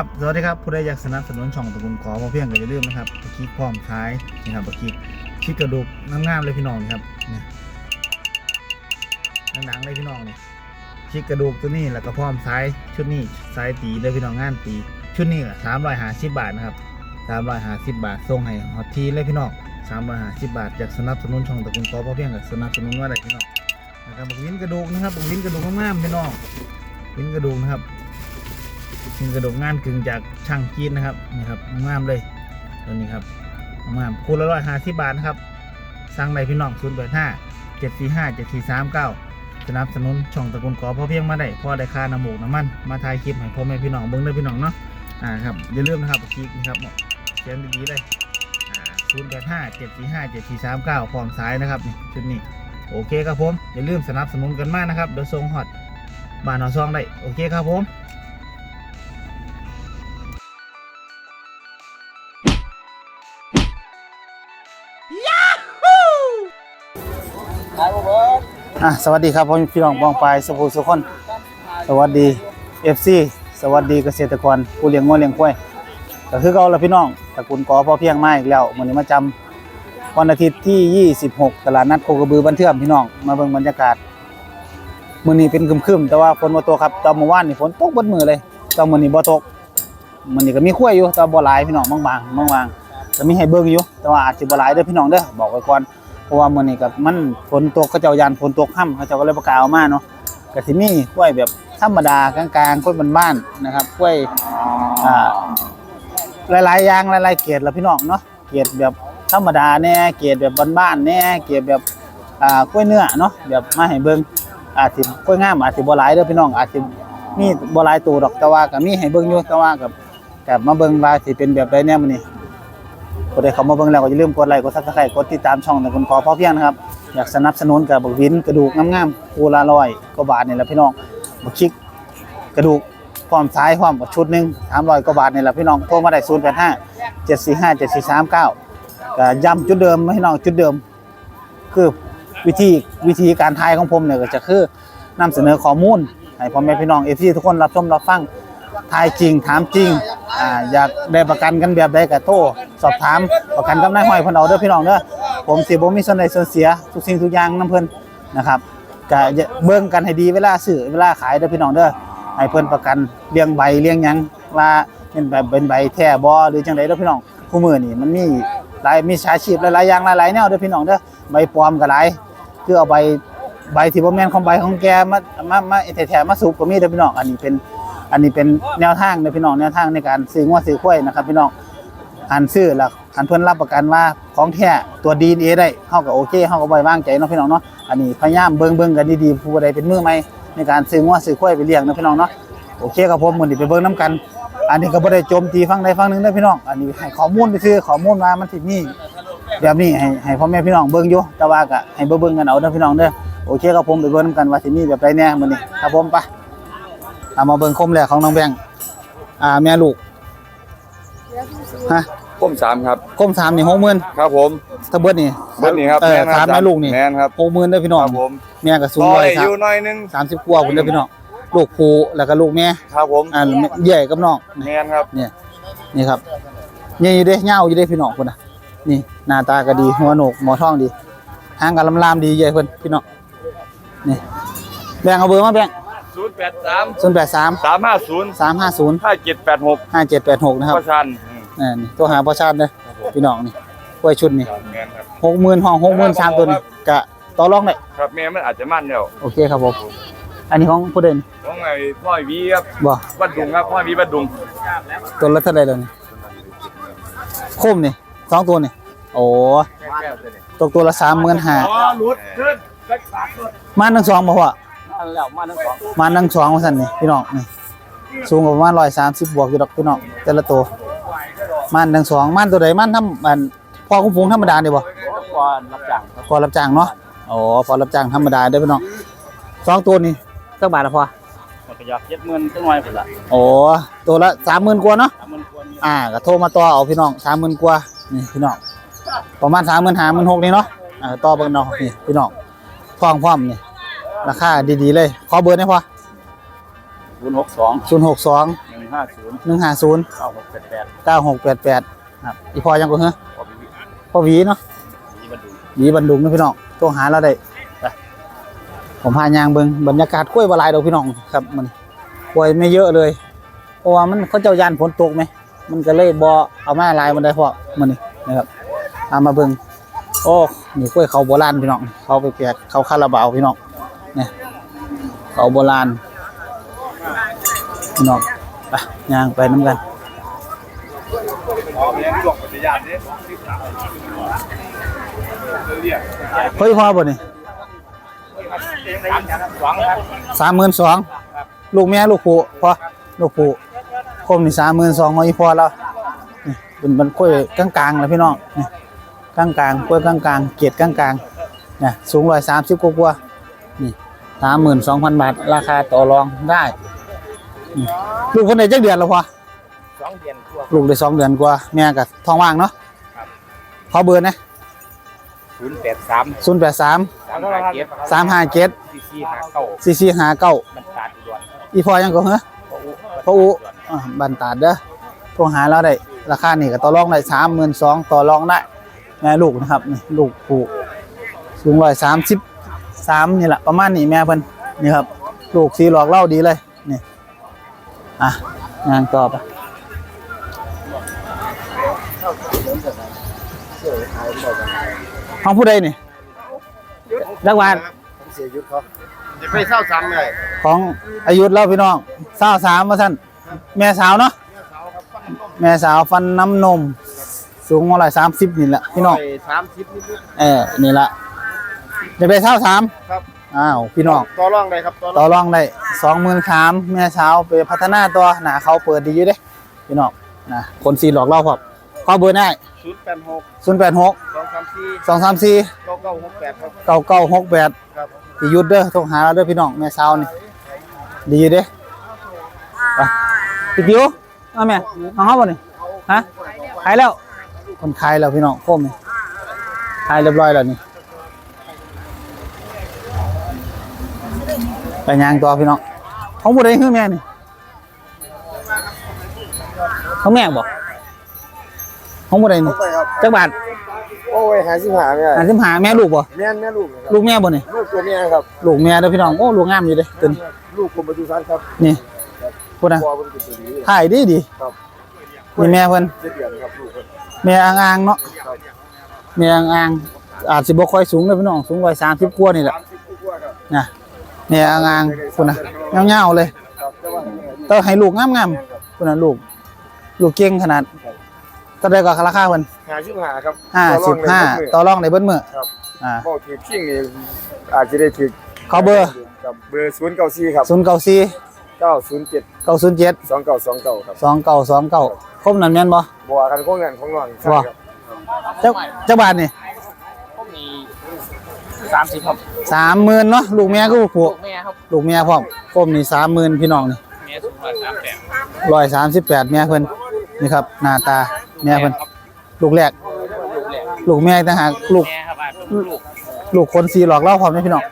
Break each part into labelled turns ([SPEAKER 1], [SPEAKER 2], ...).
[SPEAKER 1] ครับ สวัสดีครับ ผู้ใดอยากสนับสนุนช่องตะกุนขอพอเพียงก็อย่าลืมนะครับตะกี้พร้อมท้ายนี่ครับตะกี้ที่กระดูกงามๆเลยพี่น้องนี่ครับนี่หนังๆเลยพี่น้องเนี่ที่กระดูกตัวนี้แล้วก็พร้อมท้ายชุดนี้สายตีเลยพี่น้องงานตี ชุดนี้สามร้อยห้าสิบบาทนะครับสามร้อยห้าสิบบาทส่งให้ฮอตทีเลยพี่น้องสามร้อยห้าสิบบาทจากสนับสนุนช่องตะกุนขอพอเพียงกับสนับสนุนว่าอะไรพี่น้องนะครับบุกลิ้นกระดูกนะครับบุกลิ้นกระดูกงามๆพี่น้องลิ้นกระดูกนะครับ เป็นกระดูกงานกึ่งจากช่างจีนนะครับนี่ครับงามเลยตัวนี้ครับงามคูณละร้อยห้าสิบบาทนะครับสั่งในพี่น้องศูนย์แปดห้าเจ็ดสี่ห้าเจ็ดสี่สามเก้าสนับสนุนช่องตะกุนกอพ่อเพียงมาได้พ่อได้ค่าน้ำหมูกน้ำมันมาถ่ายคลิปให้พ่อแม่พี่น้องเบิ้งด้วยพี่น้องเนาะอ่าครับอย่าลืมนะครับคลิปนะครับเขียนดีๆเลยอ่าศูนย์แปดห้าเจ็ดสี่ห้าเจ็ดสี่สามเก้าพร้อมสายนะครับนี่ชุดนี้โอเคครับผมอย่าลืมสนับสนุนกันมากนะครับเดี๋ยวส่งฮอตบ้านหนองซองได้โอเคครับผม อะสวัสดีครับพ่อพี่น้องบองปลายสุภูสุคน สวัสดี FC สวัสดีเกษตรกรผู้เลี้ยงงัวเลี้ยงควายก็คือเก่าแล้วพี่น้องตระกูลกอพ่อเพียงมาอีกแล้วมื้อนี้มาจำวันอาทิตย์ที่ 26 ตลาดนัดโคกระบือบ้านเทื่อมพี่น้องมาเบิ่งบรรยากาศมื้อนี้เป็นครึมๆแต่ว่าฝนบ่ตกครับตอนเมื่อวานนี่ฝนตกบิดมื้อเลยตอนมื้อนี้บ่ตกมื้อนี้ก็มีควายอยู่แต่บ่หลายพี่น้องบางๆบางๆก็มีให้เบิ่งอยู่แต่ว่าอาจสิบ่หลายเด้อพี่น้องเด้อบอกไว้ก่อน ราะว่ามื้อนี้ก็มันฝนตกเขาเจ้ายานฝนตกค่ำเขาเจ้าก็เลยประกาศเอามาเนาะก็สิมีกล้วยแบบธรรมดากลางๆกล้วยบ้านๆนะครับกล้วยอ่าหลายๆอย่างหลายๆเกรดละพี่น้องเนาะเกรดแบบธรรมดาแน่เกรดแบบบ้านๆแน่เกรดแบบอ่ากล้วยเนื้อเนาะแบบมาให้เบิ่งอาจสิกล้วยงามอาจสิบ่หลายเด้อพี่น้องอาจสิมีบ่หลายตัวดอกแต่ว่าก็มีให้เบิ่งอยู่แต่ว่ากับกับมาเบิ่งว่าสิเป็นแบบใดแน่มื้อนี้ คนใดเข้ามาเบิ่งแล้วก็อย่าลืมกดไลค์กดซับสไครต์กดติดตามช่องในคุณขอพอเพียงนะครับ อยากสนับสนุนกับบักวินกระดูกงามๆคูละร้อยกว่าบาทนี่แหละพี่น้องบักชิกกระดูกพร้อมซ้ายพร้อมชุดหนึ่ง300กว่าบาทนี่แหละพี่น้องโทรมาได้085 745 7439ก็ย้ำจุดเดิมให้น้องจุดเดิม คือวิธีวิธีการทายของผมเนี่ยก็จะคือนำเสนอข้อมูลให้พ่อแม่พี่น้อง FC ทุกคนรับชมรับฟังทายจริงถามจริงออยากได้ประกันกันแบบใดก็โทร สอบถามประกันกับนายห้อยเพิ่นเอาเด้อพี่น้องเด้อผมสิบ่มีส่วนใดส่วนเสียทุกสิ่งทุกอย่างนํเพิ่นนะครับก็เบิ่งกันให้ดีเวลาซื้อเวลาขายเด้อพี่น้องเด้อให้เพิ่นประกันเลี้ยงใบเลี้ยงหยังว่าเป็นแบบเป็นใบแท้บ่หรือจังไดเด้อพี่น้องคู่มือนี่มันมีหลายมีสาชีพหลายๆอย่างหลายๆแนวเด้อพี่น้องเด้อใบปลอมก็หลายคือเอาใบใบที่บ่แม่นของใบของแกมามามาแท้ๆมาสูบก็มีเด้อพี่น้องอันนี้เป็นอันนี้เป็นแนวทางนะพี่น้องแนวทางในการซื้องัวซื้อควายนะครับพี่น้อง อันซื้อแล้วอันเพิ่นรับประกันว่าของแท้ตัวดีเอได้เฮาก็โอเคเฮาก็บ่ไว้วางใจเนาะพี่น้องเนาะอันนี้พยายามเบิ่งเบิ่งกันดีๆผู้ใดเป็นมือใหม่ในการซื้องัวซื้อควายไปเลี้ยงเนาะพี่น้องเนาะโอเคครับผมมือนี้ไปเบิ่งนํกัน อันนี้ก็บ่ได้โจมตีฝั่งใดฝั่งหนึ่งเด้พี่น้องอันนี้ให้ข้อมูลไปซื้อข้อมูลมามันสิมีแบบนี้ให้ให้พ่อแม่พี่น้องเบิ่งอยู่แต่ว่าก็ให้เบิ่งๆกันเอาเด้อพี่น้องเด้อโอเคครับผมไปเบิ่งนํกันว่าสิมีแบบใดแน่มือนี้ครับผมไปเอามาเบิ่งคมแรกของน้องแบงอ่าแม่ลูกฮะ
[SPEAKER 2] ก้มสามครับ
[SPEAKER 1] คมสามนี่หกหมื่น
[SPEAKER 2] ครับผม
[SPEAKER 1] ถ้าเบิดนี่
[SPEAKER 2] เบิ้ลนี่ครับ
[SPEAKER 1] เออ
[SPEAKER 2] แน
[SPEAKER 1] สามแม่ลูกนี่
[SPEAKER 2] แมนครับ
[SPEAKER 1] หกหมื่นเด้อพี่น้
[SPEAKER 2] ค
[SPEAKER 1] อง
[SPEAKER 2] รับผม
[SPEAKER 1] แม่ก็สูง
[SPEAKER 2] ต่อ
[SPEAKER 1] ร้อย
[SPEAKER 2] ได้
[SPEAKER 1] สา
[SPEAKER 2] อ
[SPEAKER 1] ม
[SPEAKER 2] ยู่หน่อยหนึง
[SPEAKER 1] สามสิบกว่าพุ่นเด้อพี่น้องลูกผูแล้วก็ลูกแม่
[SPEAKER 2] ครับผม
[SPEAKER 1] อ่าใหญ่กับน้อง
[SPEAKER 2] แมนครับ
[SPEAKER 1] เนี่ยนี่ครับใหญ่อยู่เด้เงาอยู่เด้พี่น้องพุ่นน่ะ นี่หน้าตาก็ดีหัวโหนกหมอทองดีหางก็ลำๆดีใหญ่เพิ่นพี่น้องนี่แบ่งเอาเบอร์มาแบ่ง
[SPEAKER 2] ศูนย์แปดสาม
[SPEAKER 1] ศูนย์แปดสาม
[SPEAKER 2] สามห้าศูนย์
[SPEAKER 1] สามห้าศูนย์
[SPEAKER 2] ห้าเจ็ดแปดหก
[SPEAKER 1] ห้าเจ็ดแปดหกนะครับ
[SPEAKER 2] ประชัน อืม
[SPEAKER 1] อ่านี่ตัวหาประชาติเด้อพี่น้องนี่กล้วยชุดนี่
[SPEAKER 2] ครับแมนครับ
[SPEAKER 1] หกหมื่นห้องหกหมื่นสามตัวนี่กะต่อรองได้
[SPEAKER 2] ครับแม่มันอาจจะมั่นแล้ว
[SPEAKER 1] โอเคครับผมอันนี้ของผู้เด่น
[SPEAKER 2] ต้องไงพ่อยวีครับ
[SPEAKER 1] บ่
[SPEAKER 2] บัดดุงครับพ่อยวีบัดดุง
[SPEAKER 1] ตัวละเท่าไหรแล้วนี่โคมนี่สองตัวนี่โอ้ตกตัวละสามหมื่นห้า
[SPEAKER 2] อ๋อหลุดขึ้น
[SPEAKER 1] มาทั้งสองบ่พ่อ
[SPEAKER 2] แล้วมาทั้งสอง
[SPEAKER 1] มาทั้งสองว่าซั่นนี่พี่น้องนี่สูงกว่าประมาณร้อยสามสิบบวกอยู่ดอกพี่น้องแต่ละตัว มันทั้งสองมันตัวใดมันทำมันพอคุ้มฟูงธรรมดาเด้บ่
[SPEAKER 2] ก่อนรับจ้างครับ
[SPEAKER 1] พอรับจ้างเนาะอ๋อพอรับจ้างธรรมดาเด้อพี่น้องสองตัวนี่สักบาทละพอ
[SPEAKER 2] มันก็อยากเจ็ดหมื่นจังหน่อยพุ่นละ
[SPEAKER 1] โอ้ตัวละสามหมื่นกว่าเนาะ
[SPEAKER 2] สามหมื่นควร
[SPEAKER 1] อ่าก็โทรมาต่อเอาพี่น้องสามหมื่นกว่านี่พี่น้องประมาณสามหมื่นห้าหมื่นหกนี่เนาะอ่าต่อเบิ่งเนาะนี่พี่น้องพร้อมพร้อมนี่ราคาดีๆเลย ขอเบอร์ได้พอ
[SPEAKER 2] ศูนย์หกสอง
[SPEAKER 1] ศูนย์หกสอง
[SPEAKER 2] หนึ่งห้าศูนย์
[SPEAKER 1] หนึ่งห้าศูนย์
[SPEAKER 2] เก้าหกแปดแปด
[SPEAKER 1] เก้าหกแปดแปดครับอีพอยังก็เหรอ
[SPEAKER 2] พอมี
[SPEAKER 1] พอหวีเนาะ
[SPEAKER 2] มีมาดู
[SPEAKER 1] หวีบันดุงนะพี่น้องโทรหาเราได้ไปผมพายางเบิงบรรยากาศกล้วยบหลายดอกพี่น้องครับมันกล้วยไม่เยอะเลยเพราะว่ามันเขาเจ้ายานฝนตกไหมมันก็เลยบ่เอามาหลายมันได้พอมันนี่นะครับเอามาเบิงโอ้นี่กล้วยเขาโบราณพี่น้องเขาไปแปลกเขาคาราบาวพี่น้องเนี่ยเขาโบราณพี่น้อง ไปย่างไปน้ำกัน
[SPEAKER 2] อ๋อมีหลวงปฏิญาณเนี่ย
[SPEAKER 1] เฮ้ยพ่อบ่นี่สามหมื่นสองลูกเมียลูกผู้พ่อลูกผู้คมนี่สามหมื่นสองของอีพอแล้วนี่เป็นมันกล้วยกลางๆเลยพี่น้องนี่กลางๆกล้วยกลางๆเกียรติกลางๆเนี่สูงร้อยสามสิบกว่านี่สามหมื่นสองพันบาท ราคาต่อรองได้ ลูกคนไหนจักเดือนแล้วพอ
[SPEAKER 2] สองเดือนกว่า
[SPEAKER 1] ลูกได้สองเดือนกว่าแม่กับท้องว่างเนาะพอเบอร์นะ
[SPEAKER 2] ศูนย์แปดสาม
[SPEAKER 1] ศูนย์แปดสาม
[SPEAKER 2] สามห้าเจ็ด
[SPEAKER 1] สามห้าเจ็ด
[SPEAKER 2] สี่สี่ห้าเก้า
[SPEAKER 1] สี่สี่ห้าเก้า
[SPEAKER 2] มันขาดด่วน
[SPEAKER 1] อีพอยังก็เหรอ
[SPEAKER 2] พระอุ
[SPEAKER 1] พระอุอ่าบันตาดเด้อโทรหาเราได้ราคานี่ก็ต่อรองได้สามหมื่นสองต่อรองได้แม่ลูกนะครับนี่ลูกผูสูงร้อยสามสิบสามนี่แหละประมาณนี้แม่เพิ่นนี่ครับลูกสีหลอกเล่าดีเลยนี่ อะงานต่อไปของผู้ใดนี่รักวาน
[SPEAKER 2] เสียยุทธเขาจะไปเศร้าซ้ำเลย
[SPEAKER 1] ของอายุธเล่าพี่น้องสาวสามมาสั่นแม่สาวเนาะแม่สาวฟันน้ำนม สูงมาร้อยสามสิบนี่แหละพี่น้อง
[SPEAKER 2] สามสิบนิด
[SPEAKER 1] เออนี่ละจะไปเท่าสาม
[SPEAKER 2] ครับ
[SPEAKER 1] อ้าวพี่น้อง
[SPEAKER 2] ต่อรองได้ครับต่อร
[SPEAKER 1] ต่
[SPEAKER 2] อง
[SPEAKER 1] อรองได้สองหมื่นสามแม่สาวไปพัฒนาตัวหนาเขาเปิดดีอยู่เด้พี่น้องนะคนสีหลอกเล่าพอบข้อเบอร์ได้
[SPEAKER 2] ศูนย์แปดหก
[SPEAKER 1] ศูนย์แปดหก
[SPEAKER 2] สองสามสี่
[SPEAKER 1] สองสามสี่
[SPEAKER 2] เก้าเก้าหกแปดครับ
[SPEAKER 1] เก้าเก้าหกแปด
[SPEAKER 2] ครับ
[SPEAKER 1] พี่ยุทธเด้อโทรหาเราเด้อพี่น้องแม่สาวนี่ดีอยู่เด้ไปพี่ติ๋วเอาแม่เอาเขาบ่นี่ฮะขายแล้วคนขายแล้วพี่น้องโคมนี่ขายเรียบร้อยแล้วนี่ ไปยางตัวพี่น้องของผู้ใดคือแม่นี่ของแม่บอกของผู้ใดนี่
[SPEAKER 2] ไปครับ
[SPEAKER 1] จักบาท
[SPEAKER 2] โอ้ยหาสิบหาไม่ได้
[SPEAKER 1] หาสิบหาแม่ลูกบ่
[SPEAKER 2] แม่นแม่ลูกนะครับ
[SPEAKER 1] ลูกแม่บ่นี่
[SPEAKER 2] ลูกตัวเนี้ยครับ
[SPEAKER 1] ลูกแม่เด้อพี่น้องโอ้ลูกงามอยู่เด้ตึน
[SPEAKER 2] ลูกกรมประตูสันครับ
[SPEAKER 1] นี่พูดนะ
[SPEAKER 2] พ่อเป็นตัวนี้
[SPEAKER 1] ถ่ายดีดี
[SPEAKER 2] ครับ
[SPEAKER 1] นี่แม่เพิ่น
[SPEAKER 2] เจ็ดเดือนครับลูกเพิ่น
[SPEAKER 1] แม่อ่างๆเนาะแม่อ่างๆอาจสิบ่ค่อยสูงเด้อพี่น้องสูง130กว่านี่แหละ
[SPEAKER 2] สามสิบกว่าครับ
[SPEAKER 1] นะ แม่อ่างๆพุ่นน่ะยาวๆเลย
[SPEAKER 2] ครับแต่ว่า
[SPEAKER 1] แต่ให้ลูกงามๆพุ่นน่ะลูก ลูกเก่งขนาดเท่าใดก็ราคาเพิ่น
[SPEAKER 2] หาสิบหาครับ
[SPEAKER 1] 55ต่อรองได้เบิดมื้อ
[SPEAKER 2] ครับ
[SPEAKER 1] อ่า
[SPEAKER 2] ก็ถือชิงนี่อาจจะได้ถือ
[SPEAKER 1] ขอเบอร์
[SPEAKER 2] กับเบอร์ศูนย์เก้าสี่ครับ
[SPEAKER 1] 094
[SPEAKER 2] เก้าศูนย์เจ็ด
[SPEAKER 1] 907
[SPEAKER 2] สองเก้าสองเก้าครับ
[SPEAKER 1] 2929ครบนั่นแม่นบ่
[SPEAKER 2] บัวกันของเงินของนอน
[SPEAKER 1] บ่จักจักบาทนี่
[SPEAKER 2] ผมมี สามสิบครับ
[SPEAKER 1] 30,000เนาะลูกแม่ก็ลูกผู้
[SPEAKER 2] แม่ครับ
[SPEAKER 1] ลูกแม่พร้อมคมนี่30,000พี่น้องนี่
[SPEAKER 2] แม่สูงร้อยสามแปด
[SPEAKER 1] ร้อยสามสิบแปดแม่เพิ่นนี่ครับหน้าตาแม่เพิ่นลูกแรก
[SPEAKER 2] ลูกแหลก
[SPEAKER 1] ลูกแม่ต่างหากลูก
[SPEAKER 2] แม่ครับอ่านเป็นลูก
[SPEAKER 1] ลูกคนสีหลอกเล่าพร้อมไหมพี่น้อง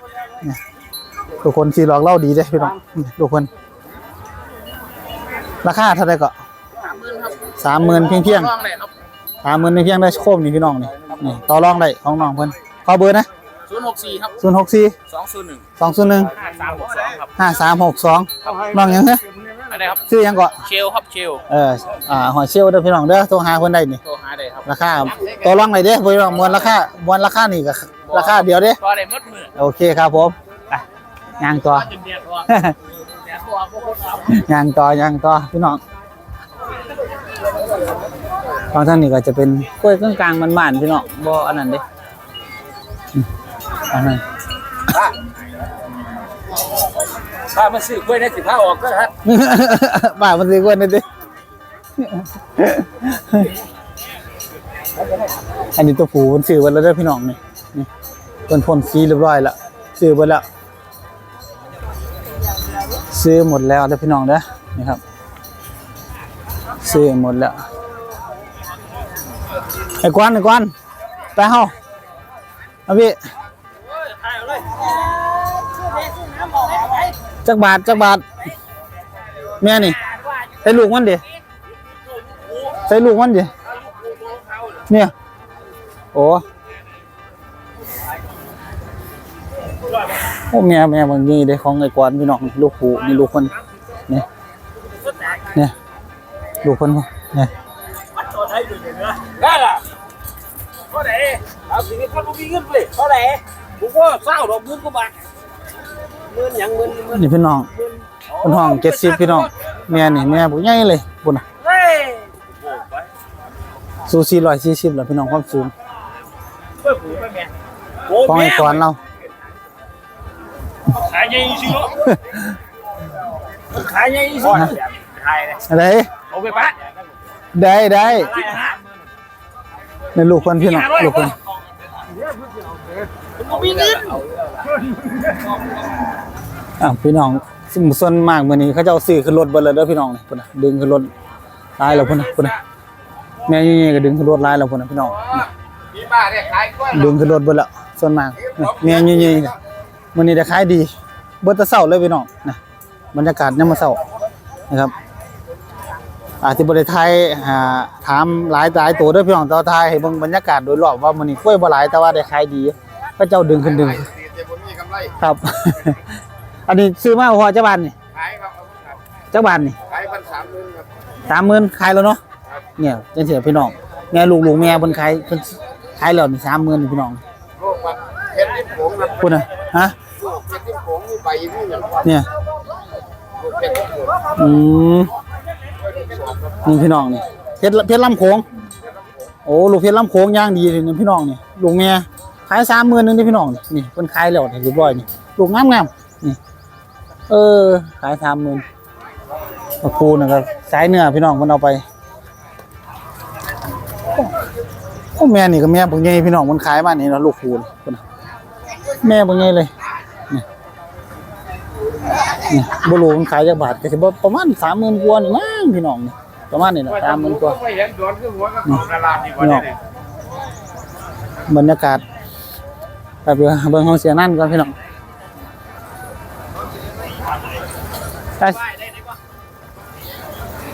[SPEAKER 1] นี่ลูกคนสีหลอกเล่าดีเด้พี่น้องนี่ลูกเพิ่นราคาเท่าไหร่ก็
[SPEAKER 2] สามหมื่นครับ
[SPEAKER 1] สามหมื่นเพียงเพียง
[SPEAKER 2] ร่องเลยครับ
[SPEAKER 1] สามหมื่นเพียงเพียงได้โคมนี่พี่น้องนี่นี่ต่อรองได้ของน้องเพิ่นขอเบอร์นะ
[SPEAKER 2] ศูนย์หกสี่ครับ
[SPEAKER 1] ศูนย์หกสี่
[SPEAKER 2] สองศูนย์หนึ่ง
[SPEAKER 1] สองศูนย์หนึ่ง
[SPEAKER 2] ห้าสามหกสองครับ
[SPEAKER 1] ห้าสามหกสองน้องหยังเฮ้
[SPEAKER 2] อะไรครับ
[SPEAKER 1] ชื่อหยังก็
[SPEAKER 2] เชลครับเชล
[SPEAKER 1] เอออ่าหอยเชลล์เด้อพี่น้องเด้อโทรหาเพิ่นได้นี่
[SPEAKER 2] โทรหาได้ครับ
[SPEAKER 1] ราคาต่อรองได้เด้พี่น้องมวลราคามวลราคานี่ก็ราคาเดียวเด้
[SPEAKER 2] ก็ได้หมดมือ
[SPEAKER 1] โอเคครับผมไปย่างต่อ
[SPEAKER 2] จนเดียดตัวเดียดตัวพวกคนครับ
[SPEAKER 1] ย่างต่อย่างต่อพี่น้องตอนท่านนี่ก็จะเป็นกล้วยกลางๆมันๆพี่น้องบ่อันนั้นเด้ อืมอันนั้น
[SPEAKER 2] ถ้ามาซื้อกล้วยในสิบห้าออกก็ครับ
[SPEAKER 1] บ้ามันสิกล้วยนี่ดิอันนี้ตัวผูมันซื้อไว้แล้วเด้อพี่น้องนี่นี่เพิ่นพ่นสีเรียบร้อยแล้วซื้อไว้แล้วซื้อหมดแล้วเด้อพี่น้องเด้อนี่ครับ ซื้อหมดแล้วไอ้กวนไอ้กวนไปเฮาเอาพี่ จักบาทจักบาท แม่นี่ไปส่ลูกมันดิใส่ลูกมันดิเนี่ย โอ้โอ้แม่แม่บางนี้ได้ของไอ้กวนพี่น้องลูกผูนี่ลูกคนเนี่ยเนี่ยลูกคนเนี่ย
[SPEAKER 2] ได้ล่ะเท่าไหร่เอาสิคนบ่มีเงินเลยเท่าไหร่ผมก็เศร้าดอกเงินก็บาท นหยังเงินเงิน
[SPEAKER 1] นี่พี่น้องคนห้องเจ็ดสิบพี่น้องแม่นี่แม่ผู้ใหญ่เลยปุ่นน่ะ
[SPEAKER 2] เฮ้ย
[SPEAKER 1] สูสี่ร้อยสี่สิบแล้วพี่น้องความสูง
[SPEAKER 2] เพื่อผูกไปแม่โอ้
[SPEAKER 1] ของ
[SPEAKER 2] แม่
[SPEAKER 1] ไอ้กวนเรา
[SPEAKER 2] ขายใหญ่สิเนาะขายใหญ่สิขายเลย
[SPEAKER 1] อะไร
[SPEAKER 2] เอาไปปะ
[SPEAKER 1] ได้ได้
[SPEAKER 2] อะไรฮะ
[SPEAKER 1] ในลูกคนพี่น้องลูกคน
[SPEAKER 2] ผมบ่มีเงิน
[SPEAKER 1] อะพี่น้องซึ่งส่วนมากมื้อนี้เขาเจ้าซื้อขึ้นรถเบิดเลยเด้อพี่น้องนี่พุ่นน่ะดึงขึ้นรถหลายแล้วพุ่นน่ะพุ่นน่ะแม่ยี่ๆก็ดึงขึ้นรถหลายแล้วพุ่นน่ะพี่น้องนี่
[SPEAKER 2] มีบ้าเนี่ยขายกล้วย
[SPEAKER 1] ดึงขึ้นรถเบิดแล้วส่วนมากนี่แม่ยี่ๆก็มื้อนี้ได้ขายดีเบิดแต่เช้าเลยพี่น้องนะบรรยากาศยามมื้อเช้านะครับอาจสิบ่ได้ถ่ายหาถามหลายหลายตัวเด้อพี่น้องแต่ว่าถ่ายให้เบิ่งบรรยากาศโดยรอบว่ามื้อนี้กล้วยบ่หลายแต่ว่าได้ขายดีเขาเจ้าดึงขึ้นดึง
[SPEAKER 2] แต่ผมมีกำ ไร
[SPEAKER 1] ครับ อันนี้ซื้อมาพอเจ้าบ้านนี่
[SPEAKER 2] ขายครับ
[SPEAKER 1] เจ้าบ้านนี่
[SPEAKER 2] ขายพันสามหมื่นครับ
[SPEAKER 1] สามหมื่นขายแล้วเนาะเนี่ยจังเสียพี่น้องแม่ลูกลูกแม่เพิ่นขายเพิ่นขายแล้วนี่สามหมื่นพี่น้อง
[SPEAKER 2] โลกวัดเพชรที่ผงครับ
[SPEAKER 1] คุณน่ะฮะ
[SPEAKER 2] ลูกเพชรที่ผงมีใบมีอย่าง
[SPEAKER 1] เนี่ย
[SPEAKER 2] ลูกเพชรที่ผง
[SPEAKER 1] อืมนี่พี่น้องนี่เพชรเพชรลำโขงโอ้ลูกเพชรลำโขงย่างดีเลยนี่พี่น้องนี่ลูกแม่ ขายสามหมื่นนึงนี่พี่น้องนี่นี่เพิ่นขายแล้วนี่เรียบร้อยนี่ลูกงามงามนี่เออ ขายสามหมื่นตะคูนะครับสายเนื้อพี่น้องมันเอาไปโอ้แม่นี่ก็แม่บ่ใหญ่พี่น้องมันขายมานี่เนะลูกคูณพุ่นแม่บ่ใหญ่เลยนี่นี่บ่รู้มันขายจักบาทก็สิบ่ประมาณ30,000กว่านี่มั้งพี่น้องนี่ประมาณนี้นะ30,000กว่า
[SPEAKER 2] มห็นโดนคือหัวกับของตลาดดีกว่าเนี่ย
[SPEAKER 1] บรรยากาศ แบบเบิ่งเบิ่งห้องเสียนั่นก่อนพี่น้องไป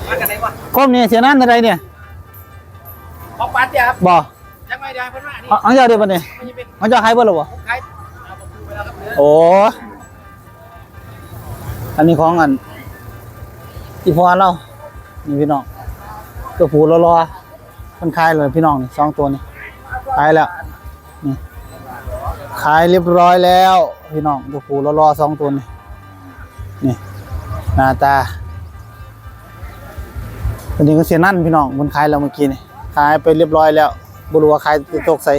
[SPEAKER 2] มากันไหนวะ
[SPEAKER 1] คมนี่เสียนั่นเท่าใดเนี่ย
[SPEAKER 2] พอปัดเนี่ยครับ
[SPEAKER 1] บ่
[SPEAKER 2] จังไม่ได้เพิ่นว่านี่
[SPEAKER 1] เอาเอาเจ้าเดี๋ยวบัดนี้
[SPEAKER 2] มันจะเป็น
[SPEAKER 1] เอาเจ้าขายเบิดแล้วบ่
[SPEAKER 2] ขายเอาผมดูไปแล้วครับเนื้อ
[SPEAKER 1] โอ้อันนี้ของอันอีพอเรานี่พี่น้องตัวผูรอรอๆมันขายเลยพี่น้องนี่สองตัวนี่ขายแล้วนี่ ขายเรียบร้อยแล้ว พี่น้องตัวผูรอๆสองตัวนี่นี่หน้าตาอันนี้ก็เสียนั่นพี่น้องมันขายแล้วเมื่อกี้นี่ขายไปเรียบร้อยแล้วบรู้ว่ขายตกใส่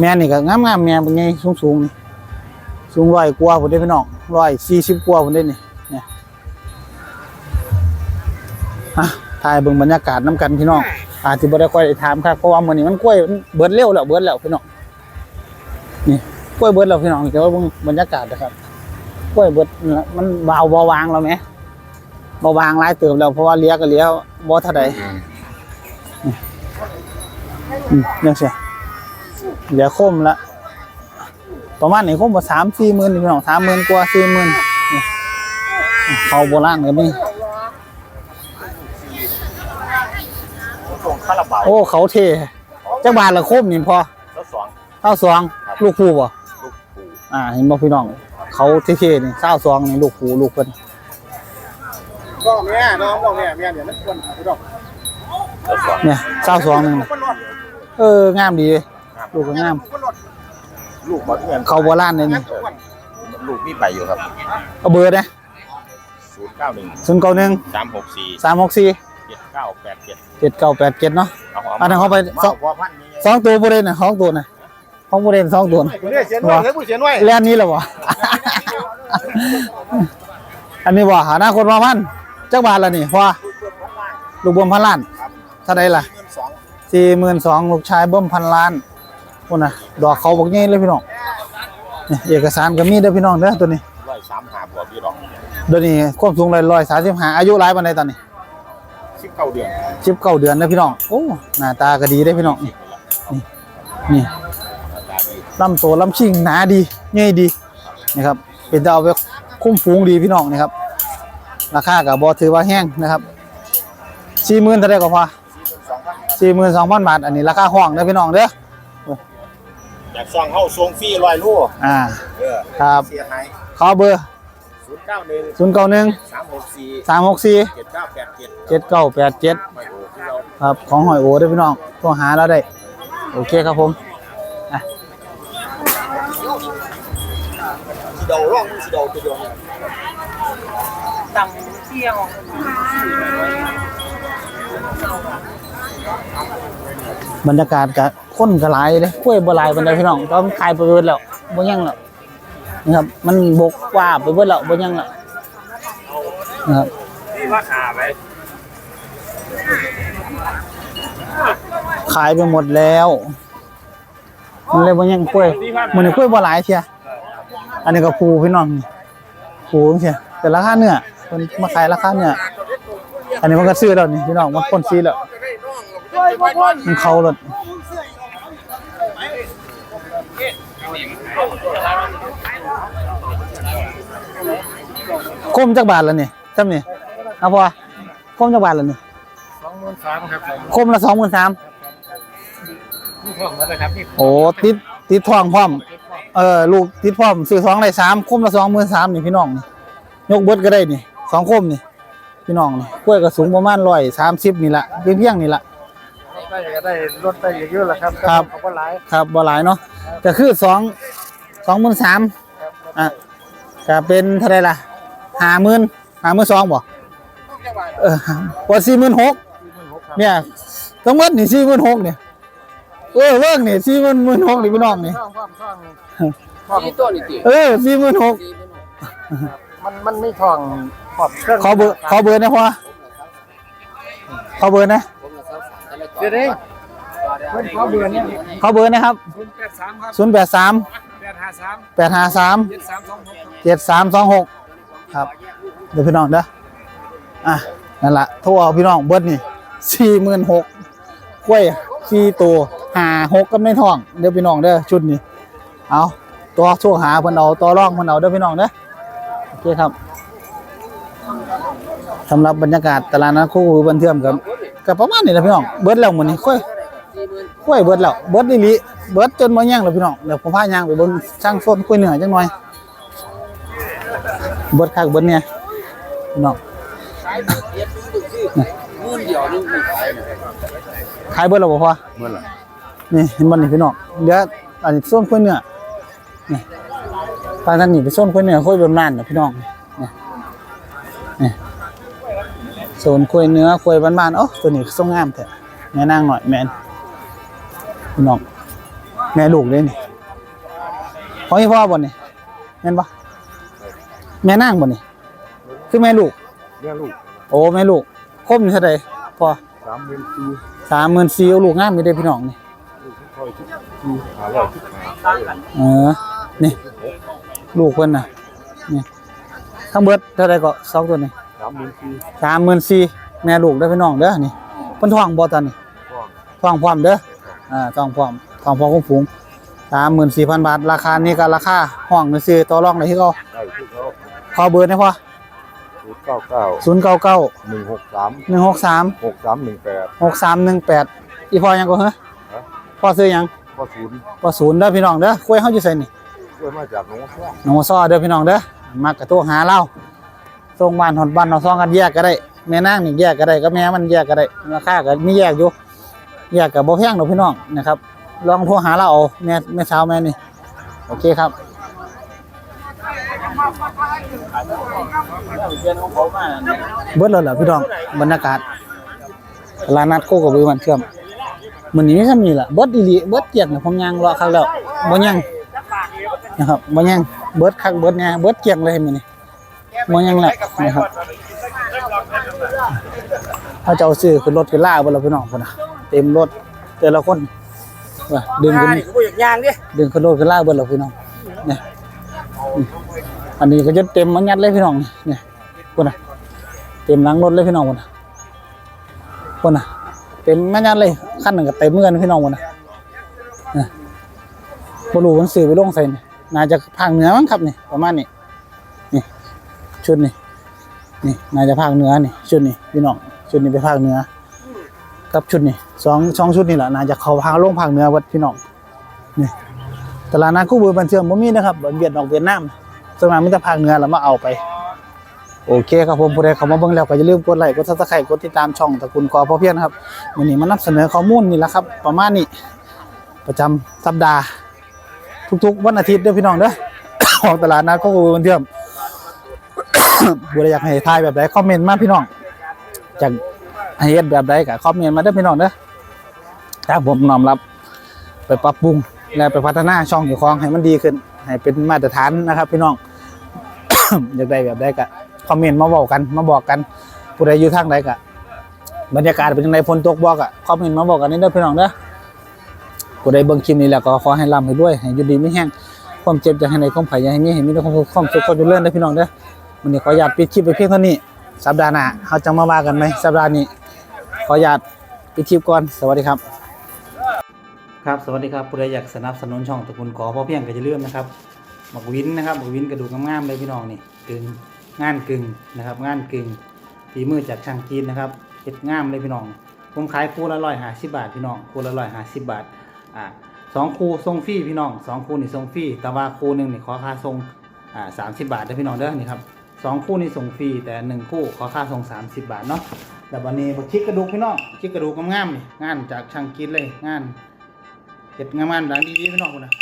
[SPEAKER 1] แม่นี่ก็งามๆแม่เป็นไงสูงๆนี่สูงร้อยกว่าผมได้พี่น้องร้อยสี่สิบกว่าผมได้นี่เนี่ยฮะถ่ายเบิ่งบรรยากาศน้ำกันพี่น้องอาจจะบ่ได้ค่อยได้ถามครับเพราะว่ามื้อนี้มันกล้วยเบิดเร็วแล้วเบิดแล้วพี่น้อง นี่กล้วยเบิดแล้วพี่น้องแต่ว่าเบิ่งบรรยากาศนะครับกล้วยเบิดนั่นล่ะมันเบาเบาบางแล้วไหมเบาบางหลายเติมแล้วเพราะว่าเลี้ยก็เลี้ยบ่เท่าใดนี่อืมเนี่ยเสียเหลือคมละประมาณนี้คงบ่สามสี่หมื่นพี่น้องสามหมื่นกว่าสี่หมื่นนี่เขาโบราณก็มี
[SPEAKER 2] ส่งคาราบาว
[SPEAKER 1] โอ้เขาเทจักบาทละคมนี่พอ
[SPEAKER 2] แล้วสอง
[SPEAKER 1] เท่าสอง ลูกผู้บ่
[SPEAKER 2] ลูกปู
[SPEAKER 1] อ่าเห็นบ่พี่น้อง เขาเท่ๆนี่เท่าสองนี่ลูกผู้ลูกเพิ่น
[SPEAKER 2] ก็แม่น้องบอกแม่แม่เดี๋ยวมันควรพี่ดอกแล้วสอง
[SPEAKER 1] เนี่ยเท่าสองนึงน่ะ
[SPEAKER 2] คนรอด
[SPEAKER 1] เอองามดีเลยลูกก็งาม
[SPEAKER 2] คนรอดลูกบอลเงิน
[SPEAKER 1] เขาโบราณเลยนี่
[SPEAKER 2] ลูกมีใบอยู่ครับ
[SPEAKER 1] เอาเบอร์นะ
[SPEAKER 2] ศูนย์เก้าหนึ่ง
[SPEAKER 1] ศูนย์เก้าหนึ่ง
[SPEAKER 2] สามหกสี่
[SPEAKER 1] สามหกสี่
[SPEAKER 2] เจ็ดเก้าแปดเจ็ด
[SPEAKER 1] เจ็ดเก้าแปดเจ็ดเนาะ
[SPEAKER 2] เอา
[SPEAKER 1] อันนั้นเขาไปส
[SPEAKER 2] ส
[SPEAKER 1] อ
[SPEAKER 2] องงพอพันนี้
[SPEAKER 1] สองตัวบ่ได้น่ะสองตัวน่ะ ของบ่ได้สองตัวน่ะ
[SPEAKER 2] คุณเนี่ยเสียนไว้เลยผู้เสียนไว้
[SPEAKER 1] แล่นนี้แหละวะอันนี้บ่หาหน้าคนมาพันจักบาทละนี่พ่อลูกเบิ่มพันล้านเท่าไดล่ะ
[SPEAKER 2] เงินสอง
[SPEAKER 1] สี่หมื่นสองลูกชายเบิ่มพันล้านพุ่นน่ะ ดอกเขาบอกใหญ่เลยพี่น้องนี่เอกสารก็มีเด้อพี่น้องเด้อตัวนี้
[SPEAKER 2] ร้อยสามหาบวกพี่ดอก
[SPEAKER 1] เดี๋ยวนี้ความสูงเลยร้อยสามสิบห้าอายุหลายปานใดตอนนี้
[SPEAKER 2] สิบเก้าเดือน
[SPEAKER 1] สิบเก้าเดือนนะพี่น้องโอ้หน้าตาก็ดีได้อพี่น้องนี่นี่นี่
[SPEAKER 2] ตาดี
[SPEAKER 1] ลำตัวลำชิงหนาดีใหญ่ดีนะครับ เป็นจะเอาไปคุ้มฟูงดีพี่น้องนะครับ ราคากับบอถือว่าแห้งนะครับสี่หมื่นเท่าไรก็พอสี่หมื่นสองพันบาท อันนี้ราคาห้องเด้อพี่น้องเด้อ
[SPEAKER 2] อยากสั่งเข้าทรงฟรีลอยลูก
[SPEAKER 1] อ่า
[SPEAKER 2] เออ
[SPEAKER 1] ครับ
[SPEAKER 2] เสียหาย
[SPEAKER 1] ขอเบอร์
[SPEAKER 2] ศูนย์เก้าหนึ่ง
[SPEAKER 1] ศูนย์เก้าหนึ่ง
[SPEAKER 2] สามหกสี่
[SPEAKER 1] สามหกสี่
[SPEAKER 2] เจ็ดเก้าแปดเจ็ด
[SPEAKER 1] เจ็ดเก้าแปดเจ็ด
[SPEAKER 2] ไม่โอ้ที่เรา
[SPEAKER 1] ครับของหอยโอเด้อพี่น้องโทรหาเราได้ โอเคครับผม
[SPEAKER 2] สีเดาร่องสีเดาตัวเดียว
[SPEAKER 1] บรรยากาศกับคนก็หลายเลยกล้วยบ่หลายบันไดพี่น้องต้องขายไปเบิดแล้วบ่ยังแล้วนะครับ มันบกว่าไปเบิดแล้วบ่ยังแล้วนะครับ
[SPEAKER 2] ที่ว่าขาไป
[SPEAKER 1] ขายไปหมดแล้ว มันเลยบ่ยังกล้วยมันนี่กล้วยบ่หลายเชีย อันนี้ก็ปูพี่น้องนี่ปูจังซี่แต่ราคาเนื้อเพิ่นมาขายราคาเนื้ออันนี้มันก็ซื้อแล้วนี่พี่น้องมันพ่นซีแล้วมันเข้ารถคมจักบาทแล้วนี่จำนี่เอาพอคมจักบาทแล้วนี่
[SPEAKER 2] สองหมื่นสามครับ
[SPEAKER 1] คมละสองหมื่นสาม
[SPEAKER 2] นี่ของมันนะครับนี่
[SPEAKER 1] โอ้ติดติดทองพร้อม เออลูกติดพร้อมซื้อสองได้สามคมละสองหมื่นสามนี่พี่น้องนี่ยกเบิดก็ได้นี่สองคมนี่ พี่น้องนี่กล้วยก็สูงประมาณร้อยสามสิบนี่ละเพียงเพียงๆนี่ละ
[SPEAKER 2] ได้ก็ได้ลดได้เยอะๆแล้วครับ
[SPEAKER 1] ครับ
[SPEAKER 2] เขาก็หลาย
[SPEAKER 1] ครับบ่หลายเนาะก็คือสองสองหมื่นสามอะก็เป็นเท่าไหรล่ะห้าหมื่นห้าหมื่นสองบ่เออพอสี่หมื่นหกเนี่ยทั้งหมดนี่สี่หมื่นหกเนี่ย เออเลิกนี่สี่หมื่นหมื่นหกนี่พี่น้องนี่
[SPEAKER 2] ช่องความช่อง
[SPEAKER 3] นี่ตัวนี่ติ
[SPEAKER 1] เออสี่หมื่นหก
[SPEAKER 2] มันมันไม่ช่องขอบเครื่อง
[SPEAKER 1] ขอเบอร์ขอเบอร์นะพ่อขอเบอร์นะ
[SPEAKER 3] ผมละสามสามแต่ละ
[SPEAKER 2] เดี๋ยวนี้เพิ่นขอเบอร์เนี่ย
[SPEAKER 1] ขอเบอร์นะครับ
[SPEAKER 2] ศูนย์แปดสามครับ
[SPEAKER 1] ศูนย์แปดสาม
[SPEAKER 2] แปดห้าสาม
[SPEAKER 1] แปดห้าสาม
[SPEAKER 2] เจ็ดสามสองหก
[SPEAKER 1] เจ็ดสามสองหกครับ เดี๋ยวพี่น้องเด้ออะ นั่นละโทรเอาพี่น้องเบิร์ดนี่สี่หมื่นหกกล้วย สี่ตัวหาหกกับในท้องเดี๋ยวพี่น้องเด้อชุดนี้เอาตัวช่วงหาเพิ่นเอาตัวร่องเพิ่นเอาเด้อพี่น้องเด้อโอเคครับสำหรับบรรยากาศตลาดนัดคู่บันเทื่อมกับกับประมาณนี้แหละพี่น้องเบิร์ดแล้วหมดนี่ค่อย
[SPEAKER 3] สี่หมื่น
[SPEAKER 1] กล้วยเบิร์ดแล้วเบิร์ดอีหลีเบิร์ดจนบ่ย่างแล้วพี่น้องเดี๋ยวผมพาย่างไปเบิ่งช่างส้นกล้วยเหนื้อจังหน่อยเบิร์ดคักเบิร์ดเนี่ยพี่น้อง
[SPEAKER 3] ขายเบียดดูสิหมื่นเดียวนึงไม่ขายนะ
[SPEAKER 1] ขายเบิดแล้วบ่พอ
[SPEAKER 2] เมื่อไหร่
[SPEAKER 1] นี่เห็นบ่นี่พี่น้องเดี๋ยวอันนี้ส้นกล้วยเนื้อนี่พาท่านนี่ไปส้นกล้วยเนื้อค่อยเบิ่มนานน่ะพี่น้องนี่นี่โซนกล้วยเนื้อกล้วยบ้านๆเอ้าตัวนี้ทรงงามแท้แม่นางหน่อยแม่นพี่น้องแม่ลูกเลยนี่ของอีพ่อบ่นี่แม่นบ่แม่นางบ่นี่คือแม่ลูก
[SPEAKER 2] เรื่องลูก
[SPEAKER 1] โอ้แม่ลูกคมนี่เท่าใดพอ
[SPEAKER 2] สามหมื่นสี่
[SPEAKER 1] สามหมื่นสี่เอาลูกงามมีได้อพี่น้องนี่
[SPEAKER 2] ลูกที่คอยที่ที่หาร้อยที่หา
[SPEAKER 1] เออนี่ ลูกเพิ่นน่ะนี่ทั้งเบิดเท่าใดก็สองตัวนี่
[SPEAKER 2] สามหมื่นสี่
[SPEAKER 1] สามหมื่นสี่แม่ลูกเด้อพี่น้องเด้อนี่เพิ่นท้องบ่ตอนนี้
[SPEAKER 2] พ่อ
[SPEAKER 1] ท้องพร้อมเด้ออ่าท้องพร้อมท้องพร้อมของฝูงสามหมื่นสี่พันบาท ราคานี้ก็ราคาห้องซื้อต่อรองได้ที่เขา
[SPEAKER 2] ได้ที่เขา
[SPEAKER 1] ขอเบอร์ได้พอ
[SPEAKER 2] ศูนย์เก้าเก้า
[SPEAKER 1] ศูนย์เก้าเก้า
[SPEAKER 2] หนึ่งหกสาม
[SPEAKER 1] หนึ่งหกสาม
[SPEAKER 2] หกสามหนึ่งแปด
[SPEAKER 1] หกสามหนึ่งแปดอีพอยังก็เหรอ
[SPEAKER 2] ฮะ
[SPEAKER 1] พ่อซื้อหยัง
[SPEAKER 2] พ่อศูนย์
[SPEAKER 1] พ่อศูนย์เด้อพี่น้องเด้อคุยเฮาอยู่ไสนี่
[SPEAKER 2] ช่วยมาจากหนองม่วง
[SPEAKER 1] หนองซ้อเด้อพี่น้องเด้อมักกระโตหาเราส่งบ้านหอดบ้านเราซ่องกันแยกก็ได้แม่นางนี่แยกก็ได้ก็แม่มันแยกก็ได้ราคาก็มีแยกอยู่แยกก็บ่แพงดอกพี่น้องนะครับ ลองโทรหาเราเอาแม่แม่สาวแม่นี่โอเคครับ เบิดแล้วล่ะพี่น้องบรรยากาศตลาดนัดโคกระบือมันเชื่อมมื้อนี้มีซ้ำนี่ล่ะเบิดอีหลีเบิดเกียกเนี่ยผมย่างรอคักแล้วบ่ย่างนะครับบ่ย่างเบิดคักเบิดเนี่ยเบิดเกียกเลยมื้อนี้บ่ย่างแล้วนะครับเขาเจ้าซื้อขึ้นรถขึ้นลาเบิดแล้วพี่น้องพุ่นน่ะเต็มรถแต่ละคนว่าดึงขึ้น
[SPEAKER 2] นี่กูอยากย่างดิ
[SPEAKER 1] ดึงขึ้นรถขึ้นลาเบิดแล้วพี่น้องเนี่ย อันนี้ก็จะเต็มมันยัดเลยพี่น้องเนี่ยพุ่นน่ะเต็มหลังรถเลยพี่น้องคนน่ะคนน่ะเต็มม่นยันเลยขั้นหนึ่งก็เต็มเหมือนพี่น้องคนน่ะนะบรูมันสื่อไปลงใส่นี่น่าจะภาคเหนือมั้งครับนี่ประมาณนี้นี่ชุดนี่นี่น่าจะภาคเหนือนี่ชุดนี่พี่น้องชุดนี้ไปภาคเหนือกับชุดนี้สองสองชุดนี่แหละน่าจะเขาพาลงภาคเหนือวัดพี่น้องนี่ตลาดนัดกู้บือบันเทิงบ่มีนะครับเวียดนอกเวียดนาม สวนมากมีแต่ภาคเหนือแล้วมาเอาไป โอเคครับผมผู้ใดเข้ามาเบิ่งแล้วก็อย่าลืมกดไลค์กด Subscribe กดติดตามช่องตระกูลกอพ่อเพียนครับวันนี้มานำเสนอข้อมูลนี่แหละครับ ประมาณนี้ประจำสัปดาห์ ทุกๆ วันอาทิตย์เด้อพี่น้องเด้อของตลาดนัดก็คือวันเทียมบ่ได้อยากให้ทายแบบใดคอมเมนต์มาพี่น้องจากให้เฮ็ดแบบใดก็คอมเมนต์มาเด้อพี่น้องเด้อถ้าผมน้อมรับ ไปปรับปรุงและไปพัฒนาช่องเจ้าของให้มันดีขึ้น ให้เป็นมาตรฐานนะครับ พี่น้อง อยากได้แบบใดก็คอมเมนต์มาบอกกันมาบอกกันผู้ใดอยู่ทางใดก็บรรยากาศเป็นยังไงฝนตกบอกอะคอมเมนต์มาบอกกันนี่เด้อพี่น้องเด้อผู้ใดเบิ่งคลิปนี้แล้วก็ขอให้ร่ำให้ด้วยให้อยู่ดีไม่แห้งความเจ็บจะให้ในความไผ่อย่าให้มีให้มีแต่ความสุขความสุขความเจริญเด้อพี่น้องเด้อวันนี้ขออนุญาตปิดคลิปไปเพียงเท่านี้สัปดาห์หน้าเราจะมาว่ากันไหมสัปดาห์นี้ ขออนุญาตปิดคลิปก่อนสวัสดีครับ ครับสวัสดีครับผู้ใดอยากสนับสนุนช่องตะกูลกอพอเพียงก็จะเลื่อมนะครับหมักวินนะครับหมักวินกระดูกงามๆเลยพี่น้องนี่กึ่งงานกึ่งนะครับงานกึ่งฝีมือจากช่างจีนนะครับเฮ็ดงามเลยพี่น้อง ผมขายคู่ละร้อยห้าสิบบาทพี่น้องคู่ละร้อยห้าสิบบาทอ่าสองคู่ส่งฟรีพี่น้องสองคู่นี่ส่งฟรีแต่ว่าคู่หนึ่งนี่ขอค่าส่งอ่าสามสิบบาทเด้อพี่น้องเด้อนี่ครับสองคู่นี่ส่งฟรีแต่หนึ่งคู่ขอค่าส่งสามสิบบาทเนาะแต่วันนี้บักชิกกระดูกพี่น้องชิกกระดูกงามๆนี่งานจากช่างจีนเลยงาน เห็ดงานมันดังดีดีพี่น้องคุณนะ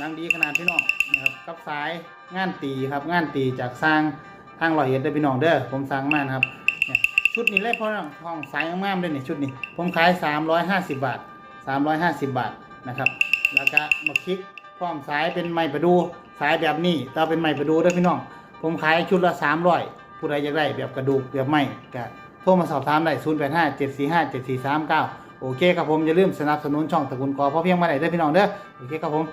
[SPEAKER 1] ดังดีขนาดพี่น้องนะครับกับสายงานตีครับงานตีจากสร้างทางลอยเอ็ดเด้อพี่น้องเด้อผมสั่งมานะครับชุดนี้เลยพ่อน้องห้องสายงามๆเลยนี่ยชุดนี้ ผมขาย 350 บาท 350 บาทนะครับแล้วก็มาคลิกพร้อมสายเป็นไม้ประดูสายแบบนี้เราเป็นไม้ประดูเด้อพี่น้อง ผมขายชุดละ 300ผู้ใดอยากได้แบบกระดูกแบบไม้ก็โทรมาสอบถามได้ 085 745 7439 โอเคครับผมอย่าลืมสนับสนุนช่องตระกูลกอเพราะเพียงมาไหนได้พี่น้องเด้อโอเคครับผม